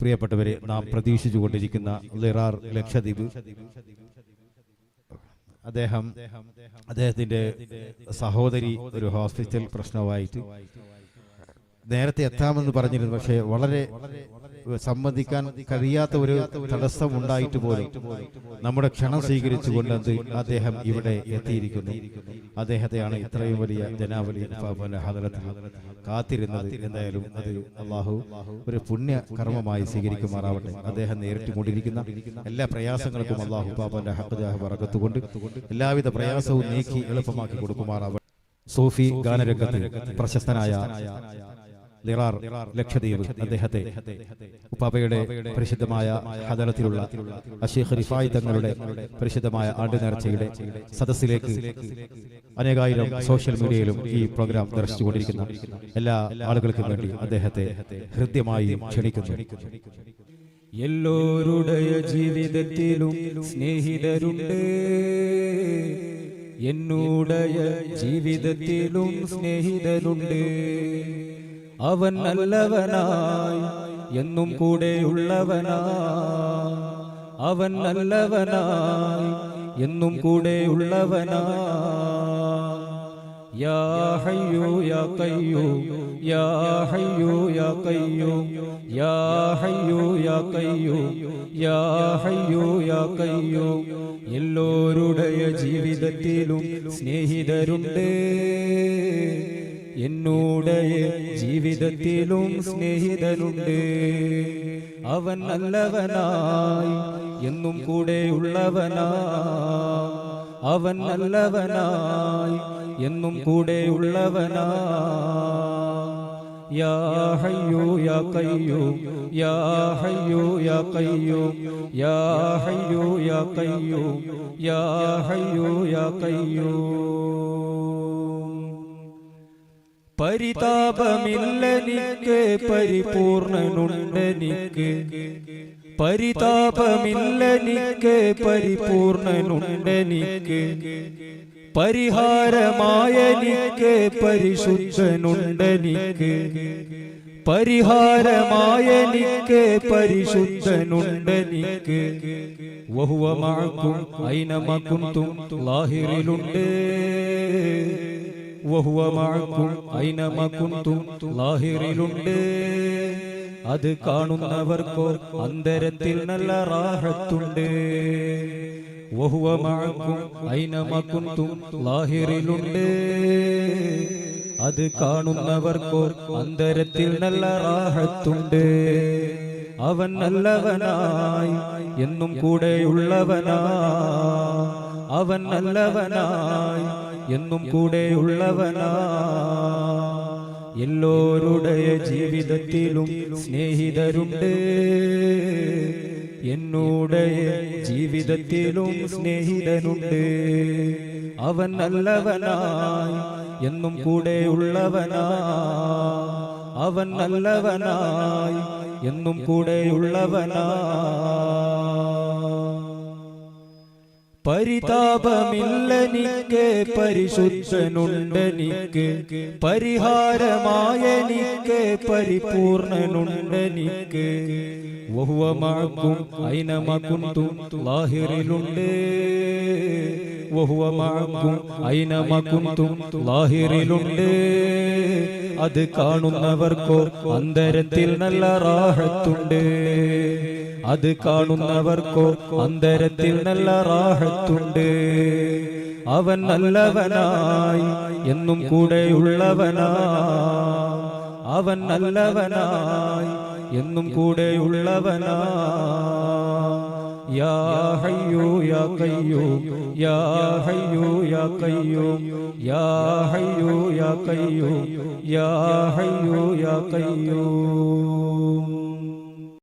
പ്രിയപ്പെട്ടവരെ നാം പ്രതീക്ഷിച്ചു കൊണ്ടിരിക്കുന്ന ലിറാർ ലക്ഷദ്വീപ്. അദ്ദേഹം അദ്ദേഹത്തിന്റെ സഹോദരി ഒരു ഹോസ്പിറ്റൽ പ്രശ്നമായിട്ട് നേരത്തെ എത്താമെന്ന് പറഞ്ഞിരുന്നു പക്ഷേ വളരെ സംബന്ധിക്കാൻ കഴിയാത്ത ഒരു തടസ്സം ഉണ്ടായിട്ട് പോലും നമ്മുടെ ക്ഷണം സ്വീകരിച്ചുകൊണ്ട് അദ്ദേഹം ഇവിടെ എത്തിയിരിക്കുന്നു. അദ്ദേഹത്തെയാണ് ഇത്രയും വലിയ ജനാവലി കാത്തിരുന്നത്. എന്തായാലും അത് അള്ളാഹു ഒരു പുണ്യ കർമ്മമായി സ്വീകരിക്കുമാറാവട്ടെ. അദ്ദേഹം നേരിട്ട് കൊണ്ടിരിക്കുന്ന എല്ലാ പ്രയാസങ്ങൾക്കും അള്ളാഹു പാപ്പന്റെ ഹക്കജാഹ് വറക്കത്തുകൊണ്ട് എല്ലാവിധ പ്രയാസവും നീക്കി എളുപ്പമാക്കി കൊടുക്കുമാറാവട്ടെ. സൂഫി ഗാനരംഗത്ത് പ്രശസ്തനായ ദിറാർ ലക്ഷദ്വീപ് അദ്ദേഹത്തെ പബയുടെ പരിശുദ്ധമായ ഹദലത്തിലുള്ള അഷേഖ് റിഫായി തങ്ങളുടെ പരിശുദ്ധമായ ആണ്ട് നേർച്ചയുടെ സദസ്സിലേക്ക് അനേകായിരം സോഷ്യൽ മീഡിയയിലും ഈ പ്രോഗ്രാം ദർശിച്ചുകൊണ്ടിരിക്കുന്ന. എല്ലാ ആളുകൾക്കും വേണ്ടി അദ്ദേഹത്തെ ഹൃദ്യമായി ക്ഷണിക്കുന്നു. എല്ലോരുടെ ജീവിതത്തിലും സ്നേഹിതരുണ്ട്. എന്നുടയ ജീവിതത്തിലും സ്നേഹിതരുണ്ട് അവൻ നല്ലവനായി എന്നും കൂടെയുള്ളവനായി അവൻ നല്ലവനായി എന്നും കൂടെയുള്ളവനാ യാ ഹയ്യോ യാ കയ്യോ. യാ ഹയ്യോ യാ കയ്യോ. യാ ഹയ്യോ യാ കയ്യോ. യാ ഹയ്യോ യാ കയ്യോ. എല്ലോരുடைய ജീവിതത്തിലും സ്നേഹിതരുണ്ട്. എന്നോടയ ജീവിതത്തിലും സ്നേഹിതനുണ്ട്. അവൻ നല്ലവനായി എന്നും കൂടെയുള്ളവനാ അവൻ നല്ലവനായി എന്നും കൂടെയുള്ളവനാ യാ ഹയ്യോ യാ കയ്യോ. യാ ഹയ്യോ യാ കയ്യോ. യാ ഹയ്യോ യാ കയ്യോ. യാ ഹയ്യോ യാ കയ്യോ. പരിതാപമില്ലെനിക്ക് പരിപൂർണനുണ്ടെനിക്ക് പരിതാപമില്ലെനിക്ക് പരിപൂർണനുണ്ടെനിക്ക് പരിഹാരമായനിക്ക് പരിശുദ്ധനുണ്ടെനിക്ക് പരിഹാരമായനിക്ക് പരിശുദ്ധനുണ്ടെനിക്ക് വഹുവമാക്കും ഐനമക്കുന്തും ലാഹിറിലുണ്ട് വഹുവമാക്കും ഐനമക്കുന്തും ലാഹിറിലുണ്ട്. അത് കാണുന്നവർക്കോ അന്തരത്തിൽ നല്ല റാഹത്തുണ്ട്. ലാഹിറിലുണ്ട്. അത് കാണുന്നവർക്കോ അന്തരത്തിൽ നല്ല റാഹത്തുണ്ട്. അവൻ നല്ലവനായി എന്നും കൂടെയുള്ളവനാ. അവൻ നല്ലവനായി എന്നും കൂടെയുള്ളവനാ എല്ലോരുടെ ജീവിതത്തിലും സ്നേഹിതരുണ്ട്. എന്നോടയ ജീവിതത്തിലും സ്നേഹിതനുണ്ട്. അവൻ നല്ലവനായി എന്നും കൂടെയുള്ളവനാ അവൻ നല്ലവനായി എന്നും കൂടെയുള്ളവനാ പരിതാപമില്ലെനിക്ക് പരിശുദ്ധനുണ്ടെനിക്ക് പരിഹാരമായനിക്ക് പരിപൂർണനുണ്ടെനിക്ക് വഹുവമാക്കും ഐനമക്കുന്തും ലാഹിറിലുണ്ട്. വഹുവമാക്കും ഐനമക്കുന്തും ലാഹിറിലുണ്ട്. അത് കാണുന്നവർക്കോ അന്തരത്തിൽ നല്ല റാഹത്തുണ്ട്. അത് കാണുന്നവർക്കോ അന്തരത്തിൽ നല്ല റാഹത്തുണ്ട്. അവൻ നല്ലവനായി എന്നും കൂടെയുള്ളവനാ. അവൻ നല്ലവനായി എന്നും കൂടെയുള്ളവനാ. യാ ഹയ്യോ യാ കയ്യോ യാ ഹയ്യോ യാ കയ്യോ യാ ഹയ്യോ യാ കയ്യോ യാ ഹയ്യോ യാ കയ്യോ.